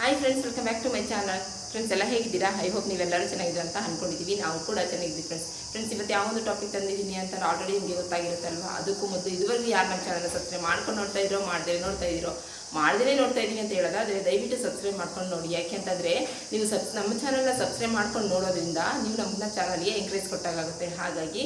Hi friends welcome back to my channel friends ಎಲ್ಲ ಹೇಗಿದ್ದೀರಾ? I hope ನೀವೆಲ್ಲರೂ ಚೆನ್ನಾಗಿದ್ದೀರಾ ಅಂತ ಅನ್ಕೊಂಡಿದ್ದೀವಿ ನಾವು ಕೂಡ ಚೆನ್ನಾಗಿದ್ದೀವಿ ಫ್ರೆಂಡ್ಸ್ ಫ್ರೆಂಡ್ಸ್ ಇವತ್ತು ಯಾವ ಒಂದು ಟಾಪಿಕ್ ತಂದಿದ್ದೀನಿ ಅಂತ ಆಲ್ರೆಡಿ ನಿಮಗೆ ಗೊತ್ತಾಗಿರುತ್ತಲ್ವಾ? ಅದಕ್ಕೂ ಮೊದಲು ಇದುವರೆಗೂ ಯಾರು ನಮ್ಮ ಚಾನಲ್ ಸಬ್ಸ್ಕ್ರೈಬ್ ಮಾಡ್ಕೊಂಡು ನೋಡ್ತಾ ಇದ್ರೋ ಮಾಡದೇ ನೋಡ್ತಾ ಇದ್ದೀರೋ ಮಾಡ್ದೇ ನೋಡ್ತಾ ಇದ್ದೀನಿ ಅಂತ ಹೇಳೋದಾದ್ರೆ ದಯವಿಟ್ಟು ಸಬ್ಸ್ಕ್ರೈಬ್ ಮಾಡ್ಕೊಂಡು ನೋಡಿ. ಯಾಕೆ ಯಾಕೆಂತಂದರೆ ನೀವು ಸಬ್ಸ್ ನಮ್ಮ ಚಾನಲ್ನ ಸಬ್ಸ್ಕ್ರೈಬ್ ಮಾಡ್ಕೊಂಡು ನೋಡೋದ್ರಿಂದ ನೀವು ನಮ್ಮ ಚಾನಲ್ಗೆ ಎಂಕರೇಜ್ ಕೊಟ್ಟಾಗುತ್ತೆ ಹಾಗಾಗಿ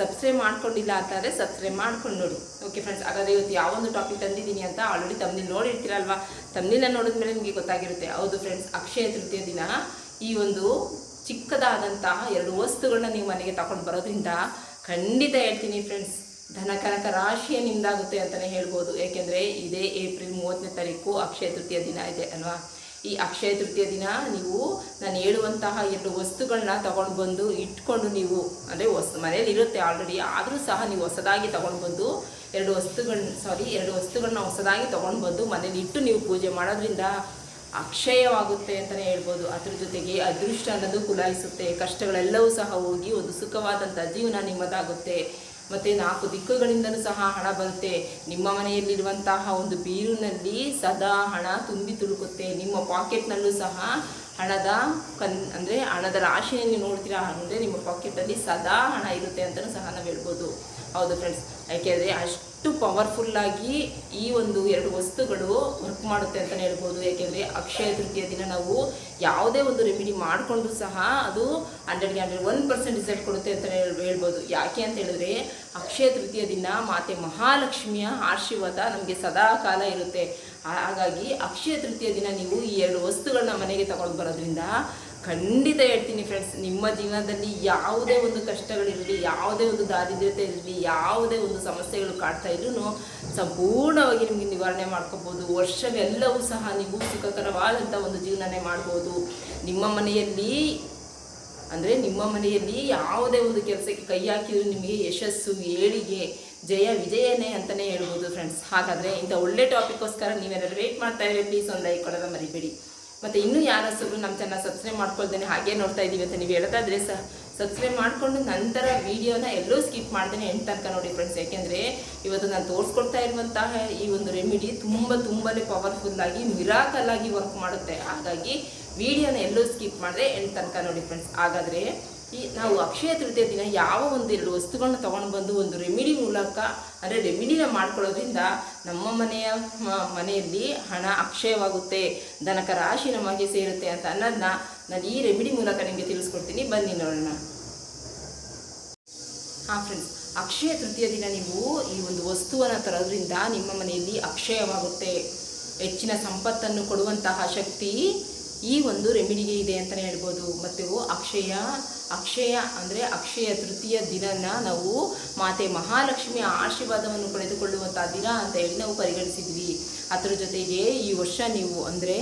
ಸಬ್ಸ್ಕ್ರೈಬ್ ಮಾಡ್ಕೊಂಡಿಲ್ಲ ಅಂತಂದರೆ ಸಬ್ಸ್ಕ್ರೈಬ್ ಮಾಡ್ಕೊಂಡು ನೋಡಿ. ಓಕೆ ಫ್ರೆಂಡ್ಸ್ ಹಾಗಾದ್ರೆ ಇವತ್ತು ಯಾವೊಂದು ಟಾಪಿಕ್ ತಂದಿದ್ದೀನಿ ಅಂತ ಆಲ್ರೆಡಿ ತಮ್ಮಲ್ಲಿ ನೋಡಿರ್ತೀರಲ್ವಾ? ತಮ್ಮನಿಲ್ಲ ನೋಡಿದ್ಮೇಲೆ ನಿಮಗೆ ಗೊತ್ತಾಗಿರುತ್ತೆ. ಹೌದು ಫ್ರೆಂಡ್ಸ್ ಅಕ್ಷಯ ತೃತೀಯ ದಿನ ಈ ಒಂದು ಚಿಕ್ಕದಾದಂತಹ ಎರಡು ವಸ್ತುಗಳನ್ನ ನೀವು ಮನೆಗೆ ತಗೊಂಡು ಬರೋದ್ರಿಂದ ಖಂಡಿತ ಹೇಳ್ತೀನಿ ಫ್ರೆಂಡ್ಸ್ ಧನ ಕನಕ ರಾಶಿಯೇ ನಿಮ್ದಾಗುತ್ತೆ ಅಂತಲೇ ಹೇಳ್ಬೋದು. ಏಕೆಂದರೆ ಇದೇ ಏಪ್ರಿಲ್ ಮೂವತ್ತನೇ ತಾರೀಕು ಅಕ್ಷಯ ತೃತೀಯ ದಿನ ಇದೆ ಅಲ್ವಾ? ಈ ಅಕ್ಷಯ ತೃತೀಯ ದಿನ ನೀವು ನಾನು ಹೇಳುವಂತಹ ಎರಡು ವಸ್ತುಗಳನ್ನ ತಗೊಂಡು ಬಂದು ಇಟ್ಕೊಂಡು ನೀವು, ಅಂದರೆ ಹೊಸ ಮನೇಲಿ ಇರುತ್ತೆ ಆಲ್ರೆಡಿ ಆದರೂ ಸಹ ನೀವು ಹೊಸದಾಗಿ ತಗೊಂಡು ಬಂದು ಎರಡು ವಸ್ತುಗಳನ್ನ ಸಾರಿ ಎರಡು ವಸ್ತುಗಳನ್ನ ಹೊಸದಾಗಿ ತಗೊಂಡು ಬಂದು ಮನೇಲಿ ಇಟ್ಟು ನೀವು ಪೂಜೆ ಮಾಡೋದ್ರಿಂದ ಅಕ್ಷಯವಾಗುತ್ತೆ ಅಂತಲೇ ಹೇಳ್ಬೋದು. ಅದ್ರ ಜೊತೆಗೆ ಅದೃಷ್ಟ ಅನ್ನೋದು ಕುಲಾಯಿಸುತ್ತೆ. ಕಷ್ಟಗಳೆಲ್ಲವೂ ಸಹ ಹೋಗಿ ಒಂದು ಸುಖವಾದಂಥ ಜೀವನ ನಿಮ್ಮದಾಗುತ್ತೆ. ಮತ್ತು ನಾಲ್ಕು ದಿಕ್ಕುಗಳಿಂದಲೂ ಸಹ ಹಣ ಬರುತ್ತೆ ನಿಮ್ಮ ಮನೆಯಲ್ಲಿರುವಂತಹ ಒಂದು ಬೀರುನಲ್ಲಿ ಸದಾ ಹಣ ತುಂಬಿ ತುಳುಕುತ್ತೆ. ನಿಮ್ಮ ಪಾಕೆಟ್ನಲ್ಲೂ ಸಹ ಹಣದ ಕನ್, ಅಂದರೆ ಹಣದ ರಾಶಿಯನ್ನು ನೋಡ್ತೀರಾ ಅಂದರೆ ನಿಮ್ಮ ಪಾಕೆಟಲ್ಲಿ ಸದಾ ಹಣ ಇರುತ್ತೆ ಅಂತಲೂ ಸಹ ನಾವು ಹೇಳ್ಬೋದು. ಹೌದು ಫ್ರೆಂಡ್ಸ್ ಯಾಕೆಂದರೆ ಅಷ್ಟು ಪವರ್ಫುಲ್ಲಾಗಿ ಈ ಒಂದು ಎರಡು ವಸ್ತುಗಳು ವರ್ಕ್ ಮಾಡುತ್ತೆ ಅಂತಲೇ ಹೇಳ್ಬೋದು. ಯಾಕೆಂದರೆ ಅಕ್ಷಯ ತೃತೀಯ ದಿನ ನಾವು ಯಾವುದೇ ಒಂದು ರೆಮಿಡಿ ಮಾಡಿಕೊಂಡು ಸಹ ಅದು ಹಂಡ್ರೆಡ್ಗೆ ಹಂಡ್ರೆಡ್ ಒನ್ ಪರ್ಸೆಂಟ್ ರಿಸಲ್ಟ್ ಕೊಡುತ್ತೆ ಅಂತಲೇ ಹೇಳ್, ಹೇಳ್ಬೋದು. ಯಾಕೆ ಅಂತ ಹೇಳಿದ್ರೆ ಅಕ್ಷಯ ತೃತೀಯ ದಿನ ಮಾತೆ ಮಹಾಲಕ್ಷ್ಮಿಯ ಆಶೀರ್ವಾದ ನಮಗೆ ಸದಾ ಕಾಲ ಇರುತ್ತೆ. ಹಾಗಾಗಿ ಅಕ್ಷಯ ತೃತೀಯ ದಿನ ನೀವು ಈ ಎರಡು ವಸ್ತುಗಳನ್ನ ಮನೆಗೆ ತಗೊಂಡು ಬರೋದ್ರಿಂದ ಖಂಡಿತ ಹೇಳ್ತೀನಿ ಫ್ರೆಂಡ್ಸ್ ನಿಮ್ಮ ಜೀವನದಲ್ಲಿ ಯಾವುದೇ ಒಂದು ಕಷ್ಟಗಳಿರಲಿ, ಯಾವುದೇ ಒಂದು ದಾರಿದ್ರ್ಯತೆ ಇರಲಿ, ಯಾವುದೇ ಒಂದು ಸಮಸ್ಯೆಗಳು ಕಾಡ್ತಾ ಇದ್ರೂ ಸಂಪೂರ್ಣವಾಗಿ ನಿಮಗೆ ನಿವಾರಣೆ ಮಾಡ್ಕೋಬೋದು. ವರ್ಷವೆಲ್ಲವೂ ಸಹ ನೀವು ಸುಖಕರವಾದಂಥ ಒಂದು ಜೀವನನೇ ಮಾಡ್ಬೋದು. ನಿಮ್ಮ ಮನೆಯಲ್ಲಿ, ಅಂದರೆ ನಿಮ್ಮ ಮನೆಯಲ್ಲಿ ಯಾವುದೇ ಒಂದು ಕೆಲಸಕ್ಕೆ ಕೈ ಹಾಕಿದ್ರು ನಿಮಗೆ ಯಶಸ್ಸು, ಏಳಿಗೆ, ಜಯ, ವಿಜಯನೇ ಅಂತಲೇ ಹೇಳ್ಬೋದು ಫ್ರೆಂಡ್ಸ್ ಹಾಗಾದರೆ ಇಂಥ ಒಳ್ಳೆ ಟಾಪಿಕ್ಗೋಸ್ಕರ ನೀವೆಲ್ಲರೂ ವೇಟ್ ಮಾಡ್ತಾ ಇರಿ ಪ್ಲೀಸ್ ಒಂದು ಲೈಕ್ ಕೊಡೋದ ಮರಿಬೇಡಿ. ಮತ್ತು ಇನ್ನೂ ಯಾರಸರು ನಮ್ಮ ಚಾನಲ್ ಸಬ್ಸ್ಕ್ರೈಬ್ ಮಾಡ್ಕೊಳ್ತೇನೆ ಹಾಗೆ ನೋಡ್ತಾ ಇದ್ದೀವಿ ಅಂತ ನೀವು ಹೇಳೋದಾದ್ರೆ ಸಹ ಸಬ್ಸ್ಕ್ರೈಬ್ ಮಾಡಿಕೊಂಡು ನಂತರ ವೀಡಿಯೋನ ಎಲ್ಲೂ ಸ್ಕಿಪ್ ಮಾಡ್ತೇನೆ ಎಂಟು ತನಕ ನೋಡಿ ಫ್ರೆಂಡ್ಸ್ ಯಾಕೆಂದರೆ ಇವತ್ತು ನಾನು ತೋರಿಸ್ಕೊಡ್ತಾ ಇರುವಂತಹ ಈ ಒಂದು ರೆಮಿಡಿ ತುಂಬ ತುಂಬಾ ಪವರ್ಫುಲ್ಲಾಗಿ ಮಿರಾಕಲ್ ಆಗಿ ವರ್ಕ್ ಮಾಡುತ್ತೆ. ಹಾಗಾಗಿ ವಿಡಿಯೋನ ಎಲ್ಲೂ ಸ್ಕಿಪ್ ಮಾಡಿದ್ರೆ ಎಂಟು ತನಕ ನೋಡಿ ಫ್ರೆಂಡ್ಸ್ ಹಾಗಾದರೆ ಈ ನಾವು ಅಕ್ಷಯ ತೃತೀಯ ದಿನ ಯಾವ ಒಂದು ಎರಡು ವಸ್ತುಗಳನ್ನ ತೊಗೊಂಡು ಬಂದು ಒಂದು ರೆಮಿಡಿ ಮೂಲಕ ಅಂದರೆ ರೆಮಿಡಿನ ಮಾಡ್ಕೊಳ್ಳೋದ್ರಿಂದ ನಮ್ಮ ಮನೆಯ ಮನೆಯಲ್ಲಿ ಹಣ ಅಕ್ಷಯವಾಗುತ್ತೆ ದನಕ ರಾಶಿ ನಮಗೆ ಸೇರುತ್ತೆ ಅಂತ ಅನ್ನೋದನ್ನ ನಾನು ಈ ರೆಮಿಡಿ ಮೂಲಕ ನಿಮಗೆ ತಿಳಿಸ್ಕೊಡ್ತೀನಿ. ಬನ್ನಿ ನೋಡೋಣ. ಹಾಂ ಫ್ರೆಂಡ್ಸ್ ಅಕ್ಷಯ ತೃತೀಯ ದಿನ ನೀವು ಈ ಒಂದು ವಸ್ತುವನ್ನು ತರೋದ್ರಿಂದ ನಿಮ್ಮ ಮನೆಯಲ್ಲಿ ಅಕ್ಷಯವಾಗುತ್ತೆ. ಹೆಚ್ಚಿನ ಸಂಪತ್ತನ್ನು ಕೊಡುವಂತಹ ಶಕ್ತಿ ಈ ಒಂದು ರೆಮಿಡಿಗೆ ಇದೆ ಅಂತಲೇ ಹೇಳ್ಬೋದು. ಮತ್ತು ಅಕ್ಷಯ ಅಕ್ಷಯ ಅಂದರೆ ಅಕ್ಷಯ ತೃತೀಯ ದಿನನ ನಾವು ಮಾತೆ ಮಹಾಲಕ್ಷ್ಮಿಯ ಆಶೀರ್ವಾದವನ್ನು ಪಡೆದುಕೊಳ್ಳುವಂಥ ದಿನ ಅಂತ ಹೇಳಿ ನಾವು ಪರಿಗಣಿಸಿದ್ವಿ. ಅದರ ಜೊತೆಗೆ ಈ ವರ್ಷ ನೀವು ಅಂದರೆ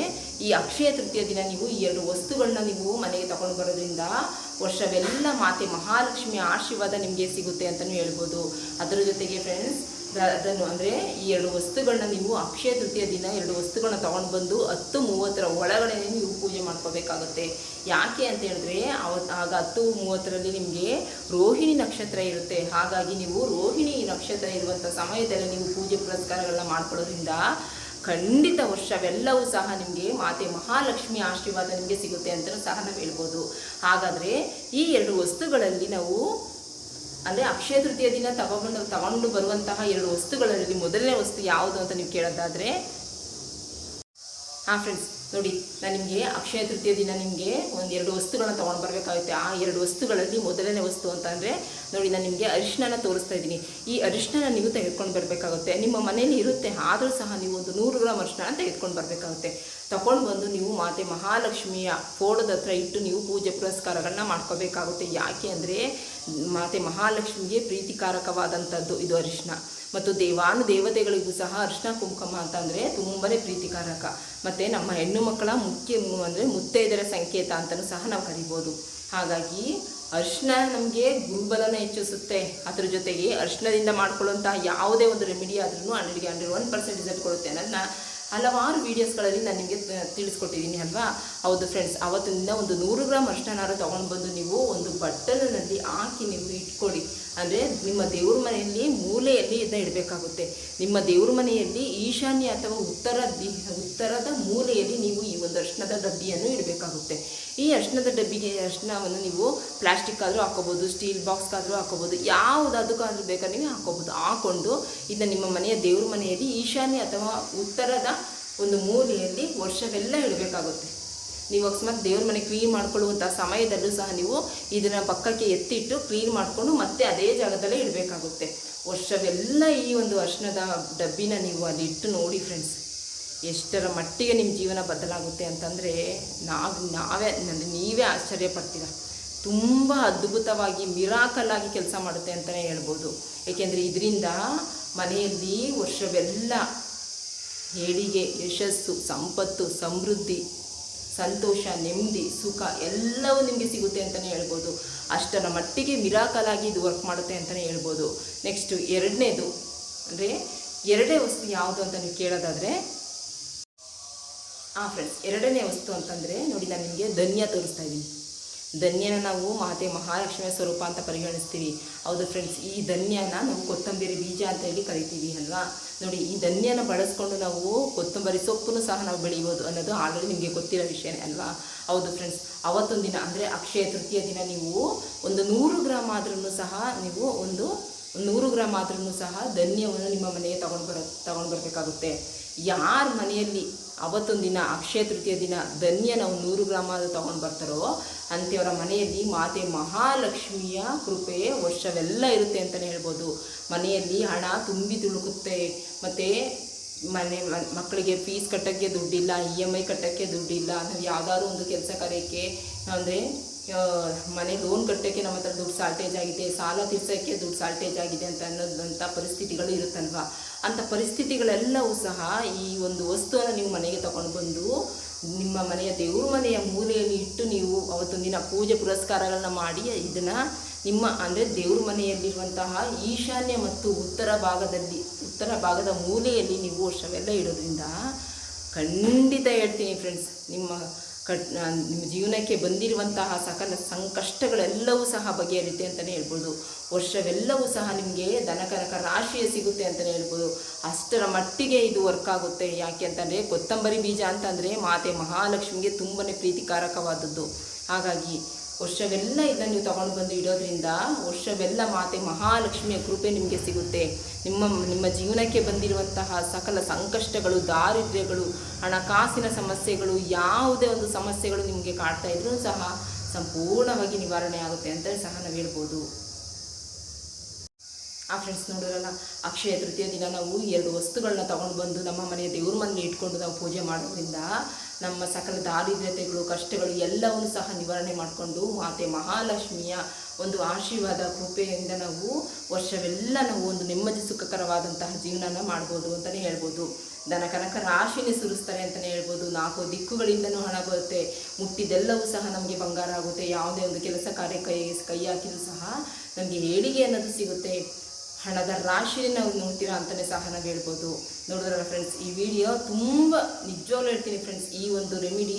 ಈ ಅಕ್ಷಯ ತೃತೀಯ ದಿನ ನೀವು ಈ ಎರಡು ವಸ್ತುಗಳನ್ನ ನೀವು ಮನೆಗೆ ತಗೊಂಡು ಬರೋದ್ರಿಂದ ವರ್ಷವೆಲ್ಲ ಮಾತೆ ಮಹಾಲಕ್ಷ್ಮಿಯ ಆಶೀರ್ವಾದ ನಿಮಗೆ ಸಿಗುತ್ತೆ ಅಂತಲೂ ಹೇಳ್ಬೋದು. ಅದರ ಜೊತೆಗೆ ಫ್ರೆಂಡ್ಸ್ ಅದನ್ನು ಅಂದರೆ ಈ ಎರಡು ವಸ್ತುಗಳನ್ನ ನೀವು ಅಕ್ಷಯ ತೃತೀಯ ದಿನ ಎರಡು ವಸ್ತುಗಳನ್ನ ತೊಗೊಂಡು ಬಂದು ಹತ್ತು ಮೂವತ್ತರ ಒಳಗಡೆ ನೀವು ಪೂಜೆ ಮಾಡ್ಕೋಬೇಕಾಗುತ್ತೆ. ಯಾಕೆ ಅಂತ ಹೇಳಿದ್ರೆ ಅವತ್ತು ಆಗ ಹತ್ತು ಮೂವತ್ತರಲ್ಲಿ ನಿಮಗೆ ರೋಹಿಣಿ ನಕ್ಷತ್ರ ಇರುತ್ತೆ. ಹಾಗಾಗಿ ನೀವು ರೋಹಿಣಿ ನಕ್ಷತ್ರ ಇರುವಂಥ ಸಮಯದಲ್ಲಿ ನೀವು ಪೂಜೆ ಪುರಸ್ಕಾರಗಳನ್ನ ಮಾಡ್ಕೊಳ್ಳೋದ್ರಿಂದ ಖಂಡಿತ ವರ್ಷವೆಲ್ಲವೂ ಸಹ ನಿಮಗೆ ಮಾತೆ ಮಹಾಲಕ್ಷ್ಮಿ ಆಶೀರ್ವಾದ ನಿಮಗೆ ಸಿಗುತ್ತೆ ಅಂತಲೂ ಸಹ ನಾವು ಹೇಳ್ಬೋದು. ಹಾಗಾದರೆ ಈ ಎರಡು ವಸ್ತುಗಳಲ್ಲಿ ನಾವು ಅಂದರೆ ಅಕ್ಷಯ ತೃತೀಯ ದಿನ ತಗೊಂಡು ತಗೊಂಡು ಬರುವಂತಹ ಎರಡು ವಸ್ತುಗಳಲ್ಲಿ ಮೊದಲನೇ ವಸ್ತು ಯಾವುದು ಅಂತ ನೀವು ಕೇಳೋದಾದರೆ, ಹಾಂ ಫ್ರೆಂಡ್ಸ್ ನೋಡಿ, ನಾನು ನಿಮಗೆ ಅಕ್ಷಯ ತೃತೀಯ ದಿನ ನಿಮಗೆ ಒಂದು ಎರಡು ವಸ್ತುಗಳನ್ನ ತೊಗೊಂಡು ಬರಬೇಕಾಗುತ್ತೆ. ಆ ಎರಡು ವಸ್ತುಗಳಲ್ಲಿ ಮೊದಲನೇ ವಸ್ತು ಅಂತಂದರೆ ನೋಡಿ, ನಾನು ನಿಮಗೆ ಅರಿಶಿನ ತೋರಿಸ್ತಾ ಇದ್ದೀನಿ. ಈ ಅರಿಶಿನ ನೀವು ತೆಗೆದುಕೊಂಡು ಬರಬೇಕಾಗುತ್ತೆ. ನಿಮ್ಮ ಮನೆಯಲ್ಲಿ ಇರುತ್ತೆ, ಆದರೂ ಸಹ ನೀವು ಒಂದು ನೂರು ಗ್ರಾಮ್ ಅರಿಶಿನ ತೆಗೆದುಕೊಂಡು ಬರಬೇಕಾಗುತ್ತೆ. ತಗೊಂಡು ಬಂದು ನೀವು ಮಾತೆ ಮಹಾಲಕ್ಷ್ಮಿಯ ಫೋಟೋದ ಹತ್ರ ಇಟ್ಟು ನೀವು ಪೂಜೆ ಪುರಸ್ಕಾರಗಳನ್ನ ಮಾಡ್ಕೋಬೇಕಾಗುತ್ತೆ. ಯಾಕೆ ಅಂದರೆ ಮಾತೆ ಮಹಾಲಕ್ಷ್ಮಿಗೆ ಪ್ರೀತಿಕಾರಕವಾದಂಥದ್ದು ಇದು ಅರಿಶಿನ. ಮತ್ತು ದೇವಾನು ದೇವತೆಗಳಿಗೂ ಸಹ ಅರಿಶಿನ ಕುಂಕುಮ ಅಂತಂದರೆ ತುಂಬನೇ ಪ್ರೀತಿಕಾರಕ. ಮತ್ತು ನಮ್ಮ ಹೆಣ್ಣು ಮಕ್ಕಳ ಮುಖ್ಯ ಅಂದರೆ ಮುತ್ತೈದರ ಸಂಕೇತ ಅಂತಲೂ ಸಹ ನಾವು ಕರಿಬೋದು. ಹಾಗಾಗಿ ಅರಿಶಿನ ನಮಗೆ ಗುರುಬಲನ ಹೆಚ್ಚಿಸುತ್ತೆ. ಅದ್ರ ಜೊತೆಗೆ ಅರಿಶಿನದಿಂದ ಮಾಡ್ಕೊಳ್ಳುವಂತಹ ಯಾವುದೇ ಒಂದು ರೆಮಿಡಿ ಆದ್ರೂ ಹಂಡ್ರೆಡ್ಗೆ ಹಂಡ್ರೆಡ್ ಒನ್ ಪರ್ಸೆಂಟ್ ರಿಸಲ್ಟ್ ಕೊಡುತ್ತೆ ಅನ್ನೋದನ್ನ ಹಲವಾರು ವೀಡಿಯೋಸ್ಗಳಲ್ಲಿ ನಾನು ನಿಮಗೆ ತಿಳಿಸ್ಕೊಟ್ಟಿದ್ದೀನಿ ಅಲ್ವಾ? ಹೌದು ಫ್ರೆಂಡ್ಸ್ ಅವತ್ತಿನಿಂದ ಒಂದು ನೂರು ಗ್ರಾಮ್ ಅರಿಶಿನಾರು ತೊಗೊಂಡು ಬಂದು ನೀವು ಒಂದು ಬಟ್ಟಲಿನಲ್ಲಿ ಹಾಕಿ ನೀವು ಇಟ್ಕೊಡಿ. ಅಂದರೆ ನಿಮ್ಮ ದೇವ್ರ ಮನೆಯಲ್ಲಿ ಮೂಲೆಯಲ್ಲಿ ಇದನ್ನ ಇಡಬೇಕಾಗುತ್ತೆ. ನಿಮ್ಮ ದೇವ್ರ ಮನೆಯಲ್ಲಿ ಈಶಾನ್ಯ ಅಥವಾ ಉತ್ತರ ದಿ ಉತ್ತರದ ಮೂಲೆಯಲ್ಲಿ ನೀವು ಈ ಒಂದು ಅರ್ಶನದ ಡಬ್ಬಿಯನ್ನು ಇಡಬೇಕಾಗುತ್ತೆ. ಈ ಅರ್ಶಿನದ ಡಬ್ಬಿಗೆ ಅರ್ಶಿನವನ್ನು ನೀವು ಪ್ಲಾಸ್ಟಿಕ್ ಆದರೂ ಹಾಕೋಬೋದು ಸ್ಟೀಲ್ ಬಾಕ್ಸ್ಗಾದರೂ ಹಾಕೋಬೋದು ಯಾವುದಾದಕ್ಕಾದರೂ ಬೇಕಾದ್ರೆ ನೀವು ಹಾಕೋಬೋದು. ಹಾಕೊಂಡು ಇದನ್ನು ನಿಮ್ಮ ಮನೆಯ ದೇವ್ರ ಮನೆಯಲ್ಲಿ ಈಶಾನ್ಯ ಅಥವಾ ಉತ್ತರದ ಒಂದು ಮೂಲೆಯಲ್ಲಿ ವರ್ಷವೆಲ್ಲ ಇಡಬೇಕಾಗುತ್ತೆ. ನೀವು ಅಕಸ್ಮಾತ್ ದೇವ್ರ ಮನೆ ಕ್ಲೀನ್ ಮಾಡ್ಕೊಳ್ಳುವಂಥ ಸಮಯದಲ್ಲೂ ಸಹ ನೀವು ಇದನ್ನು ಪಕ್ಕಕ್ಕೆ ಎತ್ತಿಟ್ಟು ಕ್ಲೀನ್ ಮಾಡಿಕೊಂಡು ಮತ್ತೆ ಅದೇ ಜಾಗದಲ್ಲೇ ಇಡಬೇಕಾಗುತ್ತೆ. ವರ್ಷವೆಲ್ಲ ಈ ಒಂದು ಅರ್ಶನದ ಡಬ್ಬಿನ ನೀವು ಅಲ್ಲಿ ಇಟ್ಟು ನೋಡಿ ಫ್ರೆಂಡ್ಸ್ ಎಷ್ಟರ ಮಟ್ಟಿಗೆ ನಿಮ್ಮ ಜೀವನ ಬದಲಾಗುತ್ತೆ ಅಂತಂದರೆ ನಾವು ನಾವೇ ಅಂದರೆ ನೀವೇ ಆಶ್ಚರ್ಯ ಪಡ್ತೀರ ತುಂಬ ಅದ್ಭುತವಾಗಿ ಮಿರಾಕಲ್ಲಾಗಿ ಕೆಲಸ ಮಾಡುತ್ತೆ ಅಂತಲೇ ಹೇಳ್ಬೋದು. ಏಕೆಂದರೆ ಇದರಿಂದ ಮನೆಯಲ್ಲಿ ವರ್ಷವೆಲ್ಲ ಏಳಿಗೆ ಯಶಸ್ಸು, ಸಂಪತ್ತು, ಸಮೃದ್ಧಿ, ಸಂತೋಷ, ನೆಮ್ಮದಿ, ಸುಖ ಎಲ್ಲವೂ ನಿಮಗೆ ಸಿಗುತ್ತೆ ಅಂತಲೇ ಹೇಳ್ಬೋದು. ಅಷ್ಟರ ಮಟ್ಟಿಗೆ ಮಿರಾಕಲ್ಲಾಗಿ ಇದು ವರ್ಕ್ ಮಾಡುತ್ತೆ ಅಂತಲೇ ಹೇಳ್ಬೋದು. ನೆಕ್ಸ್ಟು ಎರಡನೇದು ಅಂದರೆ ಎರಡೇ ವಸ್ತು ಯಾವುದು ಅಂತ ನೀವು ಕೇಳೋದಾದರೆ ಹಾಂ ಫ್ರೆಂಡ್ಸ್ ಎರಡನೇ ವಸ್ತು ಅಂತಂದರೆ, ನೋಡಿ ನಾನು ನಿಮಗೆ ಧನ್ಯ ತೋರಿಸ್ತಾ ಇದ್ದೀನಿ ಧನ್ಯನ ನಾವು ಮಾತೆ ಮಹಾಲಕ್ಷ್ಮಿಯ ಸ್ವರೂಪ ಅಂತ ಪರಿಗಣಿಸ್ತೀವಿ. ಹೌದು ಫ್ರೆಂಡ್ಸ್ ಈ ಧನ್ಯನ ನಾವು ಕೊತ್ತಂಬರಿ ಬೀಜ ಅಂತ ಹೇಳಿ ಕರಿತೀವಿ ಅಲ್ವಾ? ನೋಡಿ, ಈ ಧನ್ಯನ ಬಳಸ್ಕೊಂಡು ನಾವು ಕೊತ್ತಂಬರಿ ಸೊಪ್ಪನ್ನು ಸಹ ನಾವು ಬೆಳೆಯಬೋದು ಅನ್ನೋದು ಆಲ್ರೆಡಿ ನಿಮಗೆ ಗೊತ್ತಿರೋ ವಿಷಯನೇ ಅಲ್ವಾ? ಹೌದು ಫ್ರೆಂಡ್ಸ್ ಅವತ್ತೊಂದು ದಿನ, ಅಂದರೆ ಅಕ್ಷಯ ತೃತೀಯ ದಿನ ನೀವು ಒಂದು ನೂರು ಗ್ರಾಮ್ ಆದ್ರೂ ಸಹ ನೀವು ಒಂದು ನೂರು ಗ್ರಾಮ್ ಆದ್ರೂ ಸಹ ಧನ್ಯವನ್ನು ನಿಮ್ಮ ಮನೆಗೆ ತಗೊಂಡು ಬರ ತಗೊಂಡು ಬರಬೇಕಾಗುತ್ತೆ ಯಾರ ಮನೆಯಲ್ಲಿ ಅವತ್ತೊಂದು ದಿನ ಅಕ್ಷಯ ತೃತೀಯ ದಿನ ಧನ್ಯ ನಾವು ನೂರು ಗ್ರಾಮ ತಗೊಂಡು ಬರ್ತಾರೋ ಅಂಥವರ ಮನೆಯಲ್ಲಿ ಮಾತೆ ಮಹಾಲಕ್ಷ್ಮಿಯ ಕೃಪೆ, ವರ್ಷವೆಲ್ಲ ಇರುತ್ತೆ ಅಂತಲೇ ಹೇಳ್ಬೋದು. ಮನೆಯಲ್ಲಿ ಹಣ ತುಂಬಿ ತುಳುಕುತ್ತೆ, ಮತ್ತು ಮನೆ ಮಕ್ಕಳಿಗೆ ಫೀಸ್ ಕಟ್ಟೋಕ್ಕೆ ದುಡ್ಡಿಲ್ಲ ಇ ಎಂ ಐ ಕಟ್ಟೋಕ್ಕೆ ದುಡ್ಡಿಲ್ಲ, ನಾವು ಯಾವುದಾದ್ರು ಒಂದು ಕೆಲಸ ಕಾರ್ಯಕ್ಕೆ, ಅಂದರೆ ಮನೆ ಲೋನ್ ಕಟ್ಟೋಕ್ಕೆ ನಮ್ಮ ಹತ್ರ ದುಡ್ಡು ಸಾಲ್ಟೇಜ್ ಆಗಿದೆ, ಸಾಲ ತೀರ್ಸೋಕ್ಕೆ ದುಡ್ಡು ಸಾಲ್ಟೇಜ್ ಆಗಿದೆ ಅಂತ ಅನ್ನೋದಂಥ ಪರಿಸ್ಥಿತಿಗಳು ಇರುತ್ತಲ್ವ? ಅಂಥ ಪರಿಸ್ಥಿತಿಗಳೆಲ್ಲವೂ ಸಹ ಈ ಒಂದು ವಸ್ತುವನ್ನು ನೀವು ಮನೆಗೆ ತಗೊಂಡು ಬಂದು ನಿಮ್ಮ ಮನೆಯ ದೇವ್ರ ಮನೆಯ ಮೂಲೆಯಲ್ಲಿ ಇಟ್ಟು ನೀವು ಅವತ್ತೊಂದು ದಿನ ಪೂಜೆ ಪುರಸ್ಕಾರಗಳನ್ನ ಮಾಡಿ ಇದನ್ನು ನಿಮ್ಮ, ಅಂದರೆ ದೇವ್ರ ಮನೆಯಲ್ಲಿರುವಂತಹ ಈಶಾನ್ಯ ಮತ್ತು ಉತ್ತರ ಭಾಗದಲ್ಲಿ, ಉತ್ತರ ಭಾಗದ ಮೂಲೆಯಲ್ಲಿ ನೀವು ವರ್ಷವೆಲ್ಲ ಇಡೋದ್ರಿಂದ ಖಂಡಿತ ಹೇಳ್ತೀನಿ ಫ್ರೆಂಡ್ಸ್ ನಿಮ್ಮ ಕಟ್ ನಿಮ್ಮ ಜೀವನಕ್ಕೆ ಬಂದಿರುವಂತಹ ಸಕಲ ಸಂಕಷ್ಟಗಳೆಲ್ಲವೂ ಸಹ ಬಗೆಹರಿಯುತ್ತೆ ಅಂತಲೇ ಹೇಳ್ಬೋದು. ವರ್ಷವೆಲ್ಲವೂ ಸಹ ನಿಮಗೆ ದನಕನಕ ರಾಶಿಯೇ ಸಿಗುತ್ತೆ ಅಂತಲೇ ಹೇಳ್ಬೋದು. ಅಷ್ಟರ ಮಟ್ಟಿಗೆ ಇದು ವರ್ಕ್ ಆಗುತ್ತೆ. ಯಾಕೆ ಅಂತಂದರೆ ಕೊತ್ತಂಬರಿ ಬೀಜ ಅಂತಂದರೆ ಮಾತೆ ಮಹಾಲಕ್ಷ್ಮಿಗೆ ತುಂಬನೇ ಪ್ರೀತಿಕಾರಕವಾದದ್ದು. ಹಾಗಾಗಿ ವರ್ಷವೆಲ್ಲ ಇದನ್ನು ನೀವು ತಗೊಂಡು ಬಂದು ಇಡೋದ್ರಿಂದ ವರ್ಷವೆಲ್ಲ ಮಾತೆ ಮಹಾಲಕ್ಷ್ಮಿಯ ಕೃಪೆ ನಿಮಗೆ ಸಿಗುತ್ತೆ. ನಿಮ್ಮ ನಿಮ್ಮ ಜೀವನಕ್ಕೆ ಬಂದಿರುವಂತಹ ಸಕಲ ಸಂಕಷ್ಟಗಳು, ದಾರಿದ್ರ್ಯಗಳು, ಹಣಕಾಸಿನ ಸಮಸ್ಯೆಗಳು, ಯಾವುದೇ ಒಂದು ಸಮಸ್ಯೆಗಳು ನಿಮಗೆ ಕಾಡ್ತಾ ಇದ್ರೂ ಸಹ ಸಂಪೂರ್ಣವಾಗಿ ನಿವಾರಣೆ ಆಗುತ್ತೆ ಅಂತ ಸಹ ನಾವು ಹೇಳ್ಬೋದು. ಆ ಫ್ರೆಂಡ್ಸ್ ನೋಡಿರಲ್ಲ ಅಕ್ಷಯ ತೃತೀಯ ದಿನ ನಾವು ಎರಡು ವಸ್ತುಗಳನ್ನ ತಗೊಂಡು ಬಂದು ನಮ್ಮ ಮನೆಯ ದೇವ್ರ ಮನೆಯಲ್ಲಿ ಇಟ್ಕೊಂಡು ನಾವು ಪೂಜೆ ಮಾಡೋದ್ರಿಂದ ನಮ್ಮ ಸಕಲ ದಾರಿದ್ರ್ಯತೆಗಳು, ಕಷ್ಟಗಳು ಎಲ್ಲವನ್ನು ಸಹ ನಿವಾರಣೆ ಮಾಡಿಕೊಂಡು ಮಾತೆ ಮಹಾಲಕ್ಷ್ಮಿಯ ಒಂದು ಆಶೀರ್ವಾದ, ಕೃಪೆಯಿಂದ ನಾವು ವರ್ಷವೆಲ್ಲ ನಾವು ಒಂದು ನೆಮ್ಮದಿ, ಸುಖಕರವಾದಂತಹ ಜೀವನನ ಮಾಡ್ಬೋದು ಅಂತಲೇ ಹೇಳ್ಬೋದು. ದನ ಕನಕ ರಾಶಿನೇ ಸುರಿಸ್ತಾರೆ ಅಂತಲೇ ಹೇಳ್ಬೋದು. ನಾಲ್ಕು ದಿಕ್ಕುಗಳಿಂದನೂ ಹಣ ಬರುತ್ತೆ. ಮುಟ್ಟಿದೆಲ್ಲವೂ ಸಹ ನಮಗೆ ಬಂಗಾರ ಆಗುತ್ತೆ. ಯಾವುದೇ ಒಂದು ಕೆಲಸ ಕಾರ್ಯ ಕೈ ಕೈ ಹಾಕಿದ್ರು ಸಹ ನಮಗೆ ಏಳಿಗೆ ಅನ್ನೋದು ಸಿಗುತ್ತೆ. ಹಣದ ರಾಶಿನೇ ನಾವು ನೋಡ್ತೀರಾ ಅಂತಲೇ ಸಹ ನಾವು ಹೇಳ್ಬೋದು. ನೋಡಿದ್ರಲ್ಲ ಫ್ರೆಂಡ್ಸ್ ಈ ವಿಡಿಯೋ ತುಂಬ ನಿಜವಾಗ್ಲೂ ಹೇಳ್ತೀನಿ ಫ್ರೆಂಡ್ಸ್ ಈ ಒಂದು ರೆಮಿಡಿ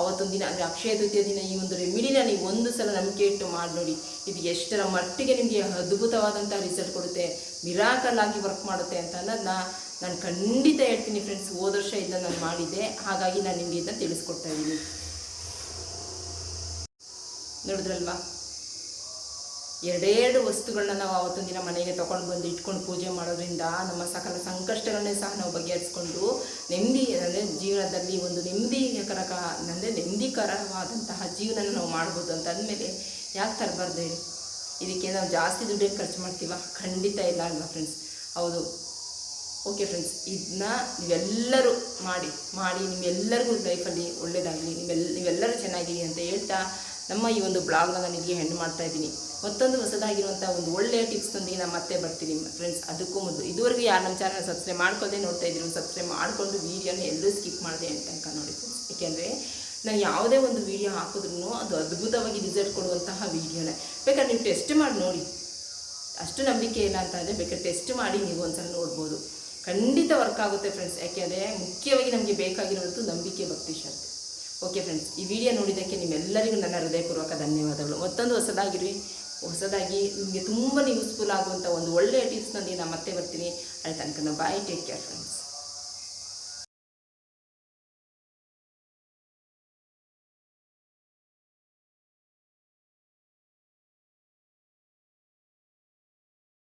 ಅವತ್ತೊಂದು ದಿನ, ಅಂದರೆ ಅಕ್ಷಯ ತೃತೀಯ ದಿನ ಈ ಒಂದು ರೆಮಿಡಿನ ನೀವು ಒಂದು ಸಲ ನಂಬಿಕೆ ಇಟ್ಟು ಮಾಡಿ ನೋಡಿ. ಇದು ಎಷ್ಟರ ಮಟ್ಟಿಗೆ ನಿಮಗೆ ಅದ್ಭುತವಾದಂಥ ರಿಸಲ್ಟ್ ಕೊಡುತ್ತೆ ಮಿರಾಕಲ್ ಆಗಿ ವರ್ಕ್ ಮಾಡುತ್ತೆ ಅಂತ ಅನ್ನೋದನ್ನ ನಾನು ಖಂಡಿತ ಹೇಳ್ತೀನಿ ಫ್ರೆಂಡ್ಸ್ ಹೋದ ವರ್ಷ ಇದನ್ನು ನಾನು ಮಾಡಿದ್ದೆ, ಹಾಗಾಗಿ ನಾನು ನಿಮಗೆ ಇದನ್ನ ತಿಳಿಸ್ಕೊಡ್ತಾ ಇದ್ದೀನಿ. ನೋಡಿದ್ರಲ್ವಾ? ಎರಡೆರಡು ವಸ್ತುಗಳನ್ನ ನಾವು ಅವತ್ತೊಂದು ದಿನ ಮನೆಗೆ ತಗೊಂಡು ಬಂದು ಇಟ್ಕೊಂಡು ಪೂಜೆ ಮಾಡೋದ್ರಿಂದ ನಮ್ಮ ಸಕಲ ಸಂಕಷ್ಟಗಳನ್ನೇ ಸಹ ನಾವು ಬಗೆಹರಿಸ್ಕೊಂಡು ನೆಮ್ಮದಿ, ಅಂದರೆ ಜೀವನದಲ್ಲಿ ಒಂದು ನೆಮ್ಮದಿಕರಕ, ಅಂದರೆ ನೆಮ್ಮದಿಕರವಾದಂತಹ ಜೀವನ ನಾವು ಮಾಡ್ಬೋದು ಅಂತ ಅಂದಮೇಲೆ ಯಾಕೆ ತರಬಾರ್ದು ಹೇಳಿ? ಇದಕ್ಕೆ ನಾವು ಜಾಸ್ತಿ ದುಡ್ಡೇನು ಖರ್ಚು ಮಾಡ್ತೀವ? ಖಂಡಿತ ಇಲ್ಲ ಅಲ್ವಾ ಫ್ರೆಂಡ್ಸ್ ಹೌದು. ಓಕೆ ಫ್ರೆಂಡ್ಸ್ ಇದನ್ನ ನೀವೆಲ್ಲರೂ ಮಾಡಿ ಮಾಡಿ ನಿಮ್ಮೆಲ್ಲರಿಗೂ ಲೈಫಲ್ಲಿ ಒಳ್ಳೆಯದಾಗಲಿ ನೀವೆಲ್ಲ ನೀವೆಲ್ಲರೂ ಚೆನ್ನಾಗಿರಿ ಅಂತ ಹೇಳ್ತಾ ನಮ್ಮ ಈ ಒಂದು ಬ್ಲಾಗ್ನ ನಾನು ಇಲ್ಲಿಗೆ ಹೆಣ್ಣು ಮಾಡ್ತಾ ಇದ್ದೀನಿ. ಮತ್ತೊಂದು ಹೊಸದಾಗಿರುವಂಥ ಒಂದು ಒಳ್ಳೆಯ ಟಿಪ್ಸ್ನೊಂದಿಗೆ ನಾನು ಮತ್ತೆ ಬರ್ತೀನಿ ಫ್ರೆಂಡ್ಸ್ ಅದಕ್ಕೂ ಮೊದಲು ಇದುವರೆಗೂ ಯಾರು ನಮ್ಮ ಚಾನಲ್ ಸಬ್ಸ್ಕ್ರೈಬ್ ಮಾಡ್ಕೊಳ್ಳದೆ ನೋಡ್ತಾ ಇದ್ರು ಸಬ್ಸ್ಕ್ರೈಬ್ ಮಾಡಿಕೊಂಡು ವೀಡಿಯೋನ ಎಲ್ಲೂ ಸ್ಕಿಪ್ ಮಾಡಿದೆ ಅಂತ ತನಕ ನೋಡಿ ಫ್ರೆಂಡ್ಸ್ ಏಕೆಂದರೆ ನಾನು ಯಾವುದೇ ಒಂದು ವೀಡಿಯೋ ಹಾಕಿದ್ರೂ ಅದು ಅದ್ಭುತವಾಗಿ ರಿಸಲ್ಟ್ ಕೊಡುವಂತಹ ವೀಡಿಯೋನೇ ಬೇಕಾದ್ರೆ ನೀವು ಟೆಸ್ಟ್ ಮಾಡಿ ನೋಡಿ. ಅಷ್ಟು ನಂಬಿಕೆ ಇಲ್ಲ ಅಂತ ಅಂದರೆ ಬೇಕಾದ್ರೆ ಟೆಸ್ಟ್ ಮಾಡಿ ನೀವು ಒಂದ್ಸಲ ನೋಡ್ಬೋದು. ಖಂಡಿತ ವರ್ಕ್ ಆಗುತ್ತೆ ಫ್ರೆಂಡ್ಸ್ ಯಾಕೆಂದರೆ ಮುಖ್ಯವಾಗಿ ನಮಗೆ ಬೇಕಾಗಿರೋದು ನಂಬಿಕೆ, ಭಕ್ತಿ, ಶ್ರದ್ಧೆ. ಓಕೆ ಫ್ರೆಂಡ್ಸ್ ಈ ವಿಡಿಯೋ ನೋಡಿದ್ದಕ್ಕೆ ನಿಮ್ಮೆಲ್ಲರಿಗೂ ನನ್ನ ಹೃದಯಪೂರ್ವಕ ಧನ್ಯವಾದಗಳು. ಮತ್ತೊಂದು ಹೊಸದಾಗಿರಿ ಹೊಸದಾಗಿ ನಿಮಗೆ ತುಂಬಾ ಯೂಸ್ಫುಲ್ ಆಗುವಂಥ ಒಂದು ಒಳ್ಳೆಯ ಟಿಪ್ಸ್ನಲ್ಲಿ ನಾನು ಮತ್ತೆ ಬರ್ತೀನಿ. ಅಲ್ಲಿ ತನಕ ಬಾಯ್ ಟೇಕ್ ಕೇರ್ ಫ್ರೆಂಡ್ಸ್